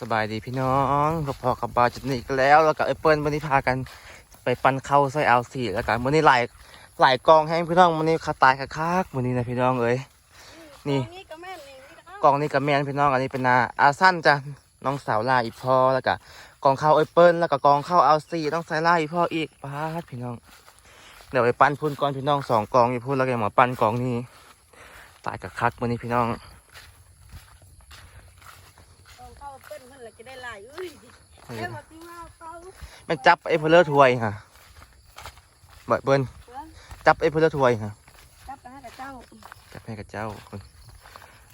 สบายดีพี่น้องก็พอกับบาวจุดนี้อีกแล้ว แล้วก็ไอ้เปิ้ลวันนี้พากันไปปั่นเข้าซอยเอาสี่แล้วกันวันนี้หลายหลายกองให้พี่น้องวันนี้คาตายคักๆวันนี้นะพี่น้องเอ้ยนี่นี่ก็แม่นนี่นี่ก็กองนี้กับแมนพี่น้องอันนี้เป็นนาอาสั้นจ้ะน้องสาวลาอีพอแล้วก็กองเข้าไอ้เปิ้ลแล้วก็กองเข้าเอาสี่ต้องใส่ลาอีพออีกป้าดพี่น้องเดี๋ยวไปปั้นพุ่นก่อนพี่น้องสองกองอยู่พุ่นแล้วก็หมอปั้นกองนี้ตายกับคักวันนี้พี่น้อง ต้อง เข้าเปิ้นเพิ่นละจะได้หลายอุ้ยเอ้ยมาติ้งเอาเต้ามันจับไอ้เพลเลอร์ถวยฮะเบิดเบิ้ลเอ้ยจับไอ้เพลเลอร์ถวยฮะจับไปให้กับเจ้าจับให้กับเจ้าคุณ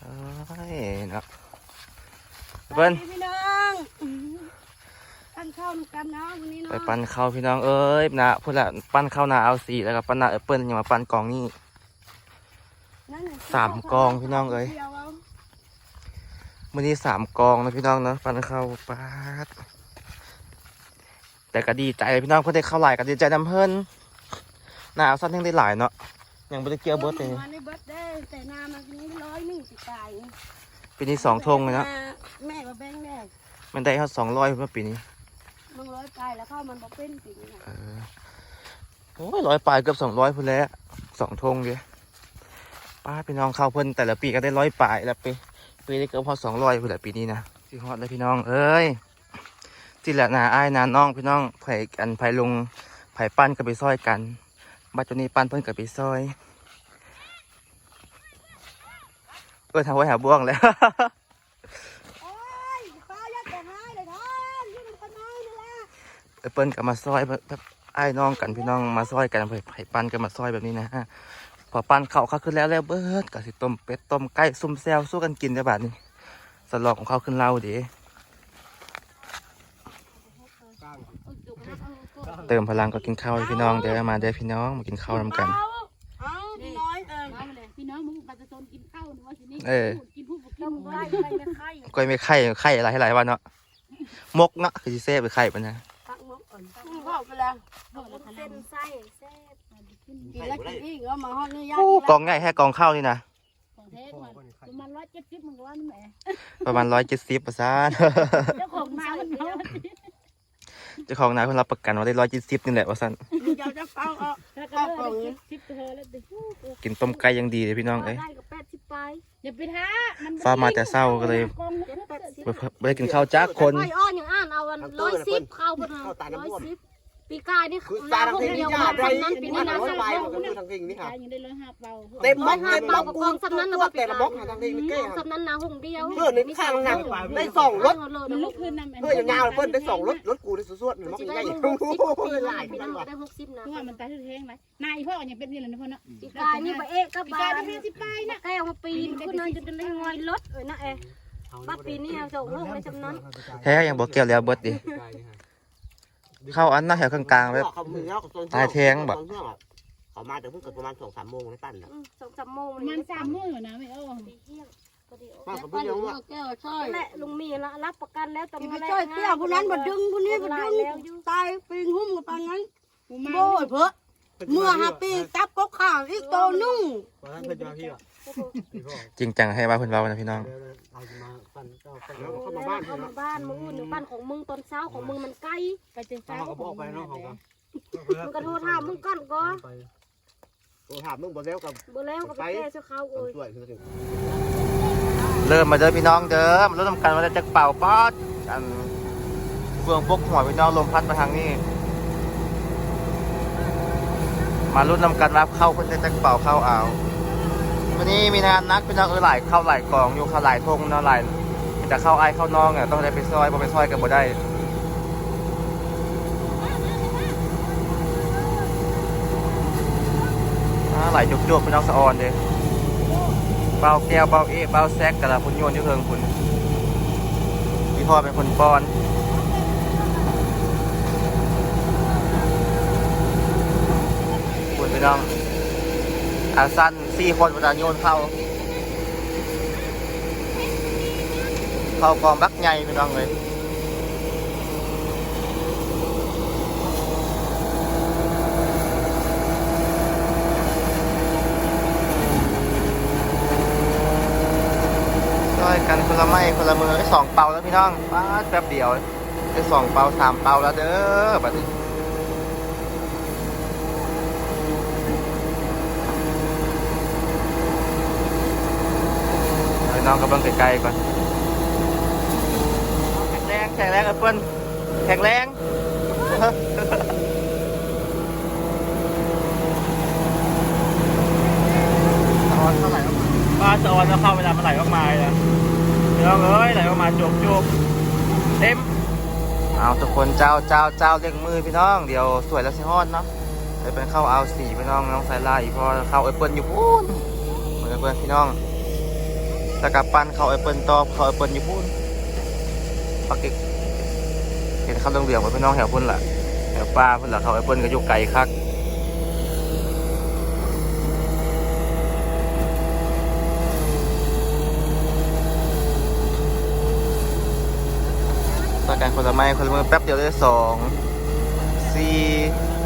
เอ้ยเนาะเบิ้ลสวัสดีพี่น้องท่านเข้าน้ำกันเนาะวันนี้เนาะไปปั้นเข้าพี่น้องเอ้ยนะพูดละปั้นเข้านาเอาสี่แล้วก็ปั้นนาแอปเปิ้ลยังมาปั้นกองนี้นั่นน่ะสามกองพี่น้องเอ้ยดี วาวันนี้สามกองนะพี่น้องเนาะปั้นเข้าป้าดแต่ก็ดีใจเลยพี่น้องเพื่อนได้เข้าหลายก็ดีใจนำเพิ่นนาเอาสั้นแท่งได้หลายเนาะยังไม่ได้เกี่ยวเบิร์ดเลยมาในเบิร์ดได้แต่นามาทีนี้ร้อยหนึ่งสิตายปีนี้สองธงเลยเนาะแม่มาแบ่งแน่มันได้เขาสองร้อยเมื่อปีนี้มึงร้อยตายแล้วเข้ามันบ่เป็นปีนี้น่ะเออโอ้ยร้อยปลายเกือบสองร้อยพุ่นแล้วสองธงเดียป้าพี่น้องเข้าเพิ่นแต่ละปีก็ได้ร้อยปลายแล้วปี ปีนี้เกือบพอสองร้อยพุ่นแหละปีนี้นะที่ฮอดเลยพี่น้อง เอ้ยที่แหละนาอ้ายนาน้องพี่น้องไผ่กันไผ่ลงไผ่ปั้นก็ไปซอยกันบัดจุนี้ปั้นเพิ่นก็ไปซอยเออทำไว้หาบ่วงแล้วโอ้ยฟ้าฮ่ายเลยท่านยืนมันน้อยนี่แหละเปิ้นก็มาซอยแบบไอ้น้องกันพี่น้องมาซอยกันไผ่ไผ่ปั้นก็มาซอยแบบนี้นะฮะ พอปันเขาเขาขึ้นแล้วแล้วเบิดก็สิต้มเป็ดต้มไก่ซุ่มแซวสู้กันกินได้บัดนี้สลอกของเขาขึ้นเล่าดีเติมพลังก็กินข้าวพี่น้องเด้อมาเด้อพี่น้องมาเอาพี่น้อยเออเอาเลยพี่น้องมึงปัจจุบันกินข้าวนูว่าสินี่เออกินผู้กินมหมูไก่ไม่ไข่ก้อยไม่ไข่ไข่อะไรให้หลายวันเนาะมกเนาะคือเซ่ไปไข่ปะนะปักมุกอ่อนมึงเข้าไปแล้วเลเส้นไส้ กินแล้วกินอีกแล้วมาห้องนี้ยากโอ้กองง่ายแค่กองข้าวนี่นะของแท้กว่าประมาณร้อยเจ็ดสิบมึงก็ว่านี่แหมประมาณร้อยเจ็ดสิบประสานเจ้าของนามันเนาะเจ้าของนายเพิ่นรับประกันว่าได้ร้อยเจ็ดสิบนี่แหละประสานเดี๋ยวจะเฝ้าเอาแล้วก็เลยสิบตัวแล้วดิกินต้มไก่ยังดีเลยพี่น้องเอ้ยได้กับแปดสิบไปอย่าไปท้ามันฟ้ามาแต่เศร้าก็เลยเจ็ดแปดสิบบ่บ่ได้กินข้าวจ้าคนไอ้อ้อนอย่างอ่านเอาวันร้อยสิบเข้าบนร้อยสิบ ปีกายนี่คือลาตาทางคนเพลงเดียวนี่กัยาบได้นั้นปีนี้นะร้อยสั่งใบเมันก็คือทางเพลงนี่ค่ะขายยังได้ร้อยห้าเบาเต็มบล็อกห้าเต็มบเบาล็อกกับกูกองสำนั้นนะว่าแต่ละบล็อกทางเพลงนี่แก่สำนั้นนะหงเดียวเพื่อนในข้างหนักได้สองรถมันลุกขึ้นนำเพื่อนยาวๆเพื่อนได้สองรถรถกูได้สวดๆหนึ่งบล็อกจะใหได้ญ่หกสิบโอ้โหปีหหลาลายยพี่ปีนั่นั้นนว่ะได้หกสิบนะเพราะว่ามันตายแท้งไหมนายพ่ออย่างเป็นนี่เลยนะพ่อเนาะปีกายนี่ไปเอ๊ะกับปีบ้ากายนได้ห้าสิบปลายนะแก้วมาปีนขึ้นเลยจนได้งอยรถเอ้ยนะเอ๊ะบ้าปีนี้เอาส่งลูกในจำนั้นแท้ยังบอกเกี่ยวแล้วเบิดดิ เข้าอันหน้าแถวกลางๆไว้เขามือแล้วเขาตายแทงบ่เขามาแต่เพิ่งเกิดประมาณสองสามโมงในปั้นแล้วสองสามโมงประมาณสามมื้อนะไม่เอาปีเที่ยงพอดีมากับเพื่อนยังว่าแก้วช่อยแหละลุงมีละรับประกันแล้วแต่ไปมาช่วยเตี้ยผู้นั้นบ่ดึงผู้นี้บ่ดึงแล้วอยู่ตายปีนหุ้มกับปานนั้นกูมาโบ้ยเพิ่เมื่อหาปีจับกกข่าวอีกโตนุ่งเพื่อนจะมาพี่อะ จริงจังให้ว่าเพิ่นเว้านะพี่น้องแล้วเข้ามาบ้านเข้ามาบ้านมึงอุ่นบ้านของมึงตอนเช้าของมึงมันใกล้ไปเจอเจ้าเขาบอกไปเนาะเขาก็มึงก็โทรถามมึงก่อนก็โทรถามมึงบอกแล้วกับบ่แล้วก็ไปแก้เสื้อขาวเอ้ยช่วยคือถึงเริ่มมาเด้อพี่น้องเด้อมาลุ้นนำกันว่าจะเป่าป๊อดอันเฟืองพกหัวพี่น้องลมพัดมาทางนี้ มาลุ้นนำกันว่าเข้าเพิ่นจะเป่าเข้าเอา วันนี้มีงานนักพี่น้องเออหลายเข้าหลายกองอยู่เข้าหลายทงเนาะหลายจะเข้าไอ้เข้าน้องอะต้องได้ไปซอยบ่ไปซอยกันบ่ได้หลายจุกๆพี่น้องสะออนเด้เบาแก้วเบาเอะเบาแซกกระพุ่นโยนยู่เพิงคุณพี่พ่อเป็นคนป้อนคุณพี่น้องอาสั้น สี่คนเวลาโยนเข้า เข้ากองบักใหญ่พี่น้องเลยช่วยกันคนละไม้คนละมือได้สองเปาแล้วพี่น้องป้าแป๊บเดียวได้สองเปาสามเปาแล้วเด้อบัดนี้เอาพี่ น้องกำลังไกลๆก่อนแข็งแรงแข็งแรงแอปเปิ้ลแข็งแรงตอนเท่าไหร่ครับปลาจอนแล้วเข้าเวลามันไหลออกมาเลยนะเดี๋ยวเอ้ยไหลออกมาจบจบเต็มเอาทุกคนเจ้าเจ้าเจ้าเรียกมือพี่น้องเดี๋ยวสวยแล้วสิฮอดเนาะไปเป็นเข้าเอาสีพี่น้องน้องสายลายอีกพอเข้าไอเปิลอยู่พูนเหมือนเพื่อนพี่น้อง แล้วกับปั้นเข้าไอเปิลต่อเข้าไอเปิลอยู่พูนปักกิกเห็นเข้าเรื่องเหลืองไว้พี่น้องแถวพุ่นล่ะแถวป้าพุ่นล่ะเข้าไอเปิลก็อยู่ไกลคักต่อการคนละไม้คนละมือแป๊บเดียวได้สองสี่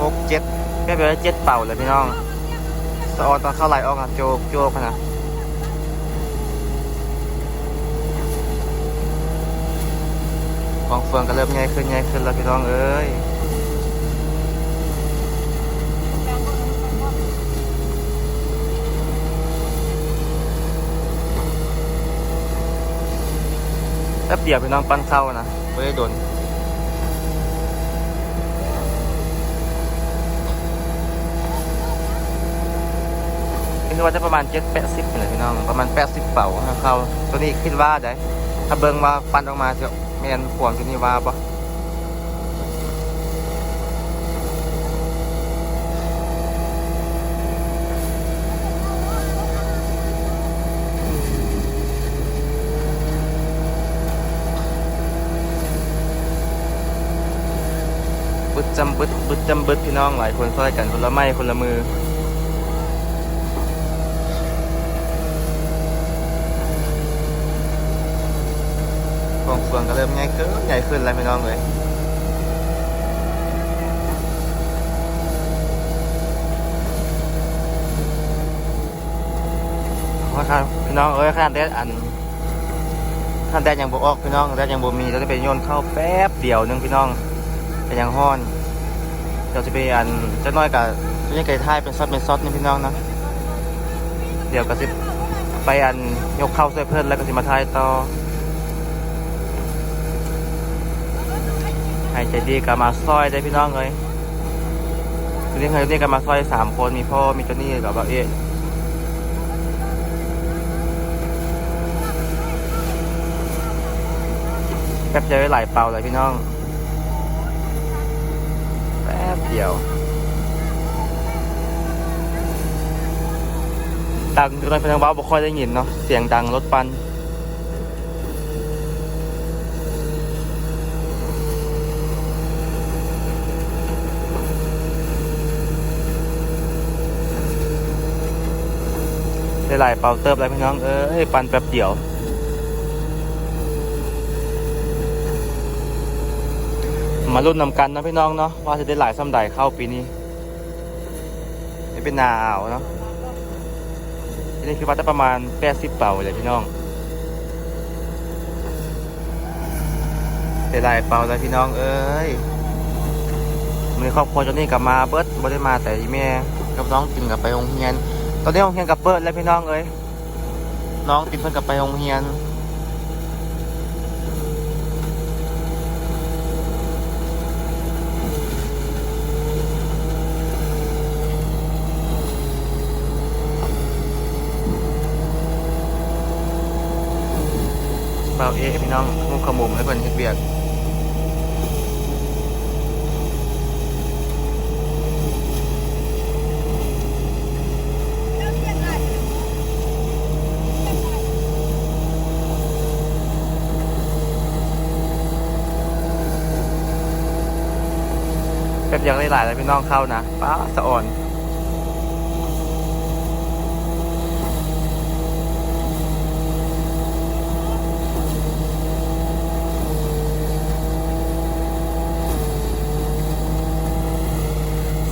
หกเจ็ดแป๊บเดียวได้เจ็ดเป่าเลยพี่น้องสะออนตอนเข้าไหลออกอะโจกโจกนะกองเฟืองก็เริ่มใหญ่ขึ้นใหญ่ขึ้นแล้วพี่น้องเอ้ยแป๊บเดียวพี่น้องปั้นเข้านะไม่ได้โดนนี่คือว่าจะประมาณเจ็ดแปดสิบเลยพี่น้อง ประมาณแปดสิบเป่าเข้า ตัวนี้คิดว่าได้ถ้าเบิ้งว่าปันออกมาจะ แมนขวางตัวนี้ว่าปะบึดจำบึดบึดจำบึดพี่น้องหลายคนช่วยกันคนละไม้คนละมือ กองเฟืองก็เริ่มใหญ่ขึ้นใหญ่ขึ้นแล้วพี่น้องเลยว่าครับพี่น้องเอ้ยข้างแดดอันข้างแดดยังบวออกพี่น้องแดดยังบ่มีเราจะไปโยนเข้าแป๊บเดียวหนึงพี่น้องเป็นยังห้อนเราจะไปอันจะน้อยกับยังไก่ท้ายเป็นซอสเป็นซอสนี่พี่น้องนะเดี๋ยวก็สิไปอันยกเข้าใส่เพื่อนแล้วก็สิมาทายต่อ ให้ใจดีกับมาซอยได้พี่น้องเลยทีนี้เคยเรียกกันมาซอยสามคนมีพ่อมีเจ้านี่กับเราเอ๊แป๊บเดียวไหลเปล่าเลยพี่น้อง แป๊บเดียว ดังจนพี่น้องบ้าบ่ค่อยได้ยินเนาะเสียงดังรถปัน ได้หลายเป่าเติบแล้วพี่น้องเอ้ยปันแป๊บเดียวมารุ่นนำกันนะพี่น้องเนาะว่าจะได้หลายซ้ำใดเข้าปีนี้นี่เป็นนาอ่าวเนาะทีนี้คือว่าจะประมาณแปดสิบเป่าเลยพี่น้องได้หลายเป่าแล้วพี่น้องเอ้ยมีครอบครัวจนนี่กลับมาเบิร์ดบ่ได้มาแต่อีแม่กับน้องกินกับไปโรงเรียน ตอนนี้โรงเรียนกับเปิดแล้วพี่น้องเอ้ยน้องติดเพิ่นกลับไปโรงเรียนเบาเอ๊ะพี่น้องมุกขมุมให้เพิ่นเฮ็ดเบียก แบบยังได้หลายแล้วพี่น้องเข้านะป้าสะอ่อน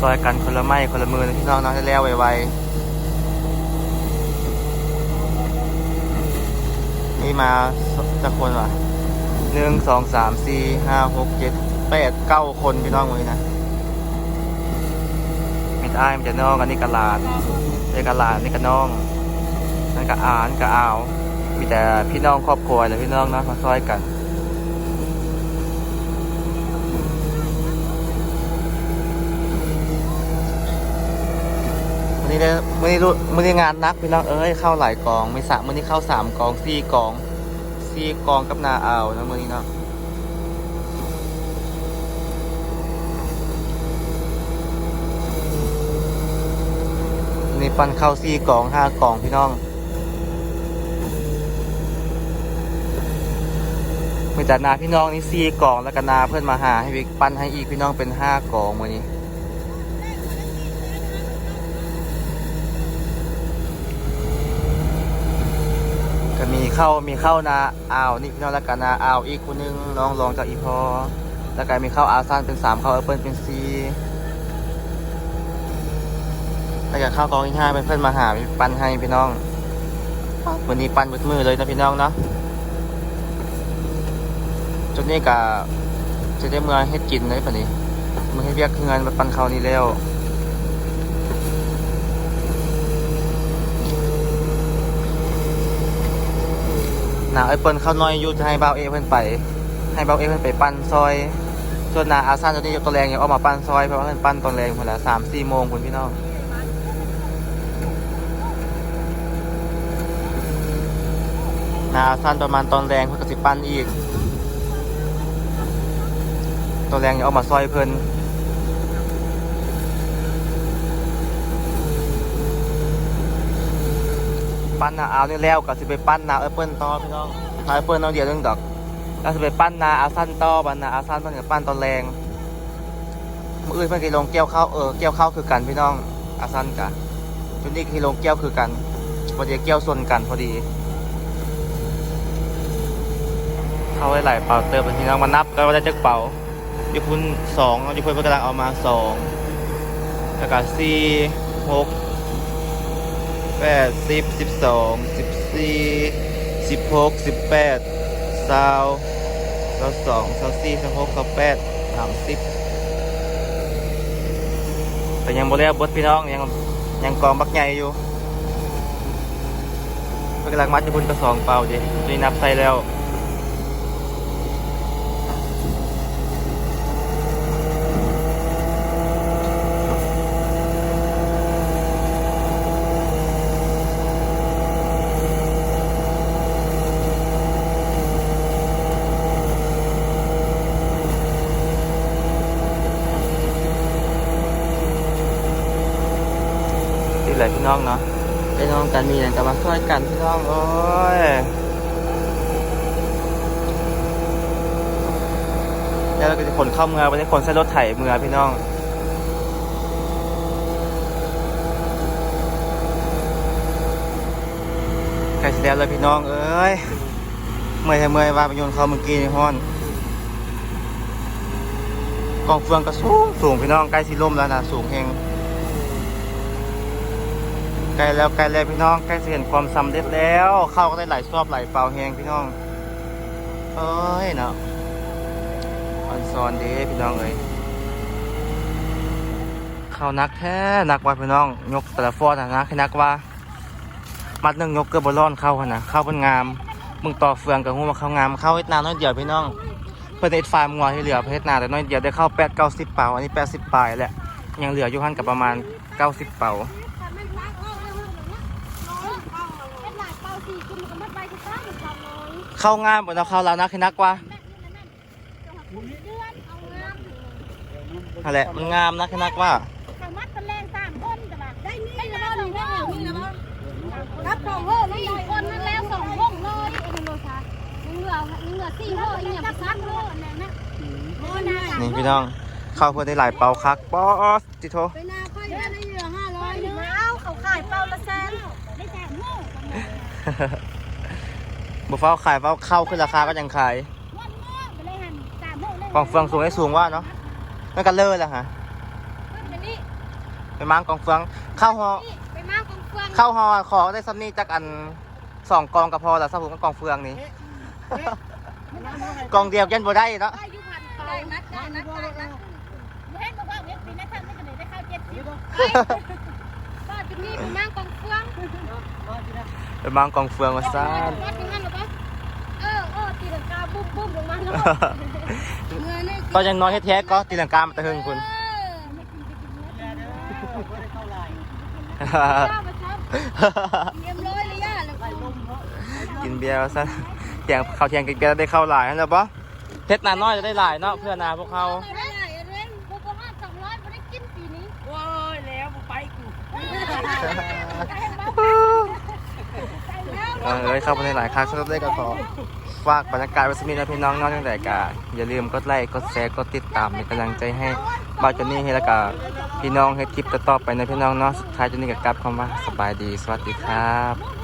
ซอยกันคนละไม้คนละมือนะพี่น้องนาะให้แล้วไวๆนี่มาจากคนวะหนึ่งสองสามสี่ห้าหกเจ็ดแปดเก้าคนพี่น้องเลยนะ มีแต่อ้ายมีแต่น้องอันนี้กะหลานนี่กะหลานนี่กะน้องนั่นกะอานกะอาว มีแต่พี่น้องครอบครัวและพี่น้องเนาะมาช่วยกันวันนี้ได้วันนี้รู้วันนี้งานนักพี่น้องเอ้ยเข้าหลายกองมีสามวันนี้เข้าสามกองสี่กองสี่กองกับนาอาวนะมื่อนี้เนาะ นี่ปั้นเข้าสี่กองห้ากล่องพี่น้องมีแต่นาพี่น้องนี่สี่กองแล้วก็นาเพื่อนมาหาให้วิกปั้นให้อีกพี่น้องเป็นห้ากล่องวันนี้ก็มีเข้ามีเข้านาอ่าวนี่พี่น้องแล้วกันาอ่าวอีกคนนึงน้องรองจากอีพอแล้วก็มีเข้าอาซันเป็นสามเข้าแอปเปิลเป็นสี่ แล้วก็เข้ากองที่ห้าเป็นเพื่อนมาหามีปันให้พี่น้อง วันนี้ปันมืดมือเลยนะพี่น้องเนาะจนนี้ก็จะได้เมื่อเฮ็ดกินเลยปะนี้มือให้เรียกเงินมาปันเขานี่แล้วนาไอ้เปิ้ลเข้าน้อยอยู่จะให้เบาเอเพิ่นไป ให้เบาเอเพิ่นไปปั้นซอยส่วนนาอาซันตอนนี้ยกตัวแรงยังออกมาปั้นซอยเพราะว่าเพิ่นปั้นตอนแรงหมดล้วสามสี่โมงคุณพี่น้อง นาอาซันประมาณตอนแรงเพิ่นก็สิปั้นอีก ตอนแรงยังออกมาซอยเพิ่นปั้นนาเอานี่แล้วก็สิไปปั้นนาแอปเปิลต่อพี่น้องนาแอปเปิลเอาเดียวเรื่องดอกเราจะไปปั้นนาอาซันต่อบันนาอาซันเพิ่นกับปั้นตอนแรงมืออื่นเพิ่นก็ลงเกี่ยวข้าวเออเกี่ยวข้าวคือกันพี่น้องอาซันกะจุดนี้คือลงเกี่ยวคือกันพอดีเกี่ยวส่วนกันพอดี เขาไว้หลายเป่าเติมพี่น้องมานับก็ว่าได้จักเป่าอยู่พุ่นสองอยู่พุ่นเพิ่นกำลังเอามาสองแล้วก็สี่หกแปดสิบสิบสองสิบสี่สิบหกสิบแปดสาวสาวสองสาวสี่สาวหกสาวแปดสามสิบแต่ยังบ่ได้บดพี่น้องยังยังกองบักใหญ่อยู่กำลังมัดจะพุ่นกระสองเปล่าดินี่นับใส่แล้ว น้องเนาะพี่น้องกันมีอย่างกับมาช่วยกันพี่น้องโอ้ยแล้วเราก็จะขนเข้าเมืองไปได้ขนใส่รถไถเมืองพี่น้องใกล้เสร็จแล้วเลยพี่น้องเอ้ยเมื่อยเมื่อยว่าไปโยนเขาเมื่อกี้นี่ฮ้อนกองเฟืองก็สูงสูงพี่น้องใกล้สิล่มแล้วนะสูงเฮง ใกล้แล้วใกล้แล้วพี่น้องใกล้จะเห็นความสำเร็จแล้วเข้าก็ได้หลายชอบหลายเปล่าแหงพี่น้องเอ้ยเนาะออนซอนเด้พี่น้องเอ้ยเข้านักแท้นักว่าพี่น้อง ยกแต่ละฟอดนะนักให้นักว่า มัดหนึ่งยกเกือบบอลลอนเข้าหั้นนะเข้าเป็นงามมึงต่อเฟืองกับหูมาเข้างามเข้าเฮ็ดนาน้อยเดียวพี่น้องเพื่อนเอ็ดฟาร์มงัวที่เหลือเพชรนาแต่น้อยเดียวได้เข้าแปดเก้าสิบเป่าอันนี้แปดสิบปลายแหละยังเหลืออยู่หันกับประมาณเก้าสิบเป่า เป็นหลายเป้าสี่กินมันก็มัดไปที่ตั้งสามน้อย เข้างามบนเอาเข้าแล้วนะคือนักว่าเดือนเอางามนั่นแหละมันงามนะคือนักว่าทางมัดตะแรงสามคนแต่ว่าได้นี่แล้วนี่แล้วนี่แล้วรับสองเฮ้อสี่คนนั่นแล้วสองห้องเลยโอ้โหค่ะเหลือเหลือสี่ห้องอย่างไปซักเฮ้อนั่นนะโอ้นานี่พี่น้องเข้าเพื่อได้หลายเป่าคักบอสจิโทไปนาค่อยได้เหลือห้าร้อยนึงเอาเขาขายเป้าละแสนได้แต่เมื่อ บุฟเฟ่าขายเฝ้าเข้าขึ้นราคาก็ยังขายวันเมื่อไปเลยหันสามโมงเลยกองเฟืองสูงให้สูงว่าเนาะนั่นกันเลอร์แล้วฮะไปนี่ไปมั่งกองเฟืองเข้าหอไปมากองเฟืองเข้าหอขอได้ซัมนี่จากอันสองกองก็พอแล้วสมุนกับกองเฟืองนี่กองเดียวยันบ่ได้เนาะได้ยุพันได้นัดได้นัดได้นัดเห็นบอกว่าเว็บปีนั้นท่านไม่กระเด็นได้เข้าเจ็ดสิบก็จุดนี้ผมนั่งกองเฟือง ไปมางกองเฟืองว่าซ่านวัดยังงั้นหรอปะเออเออตีลังกาบุ้มบุ้มลงมาแล้วเงินนี่ตอนยังน้อยแท้ๆก็ตีลังกามาตะหึงคุณกินเบียร์ว่าซะเทียงเขาเทียงกินเบียร์ได้เข้าหลายนั่นแหละปะเพชรนาน้อยจะได้หลายเนาะเพื่อนาพวกเขา ได้ไหนเรนกูประมาณสองร้อยไม่ได้กินปีนี้ โอ้ยแล้วกูไปกู เออเอ้ยเข้าไปในหลายครั้งสักได้ก็ขอฝากบรรยากาศไวัสมีนะพี่น้องนอกตั้งแต่กาอย่าลืมกดไลค์กดแชร์กดติดตามเป็นกำลังใจให้บ่าวจนนี่ให้แล้วก็พี่น้องให้คลิปต่อๆไปนะพี่น้องเนาะสุดท้ายจนนี่ก็กลับเข้ามาสบายดี สวัสดีครับ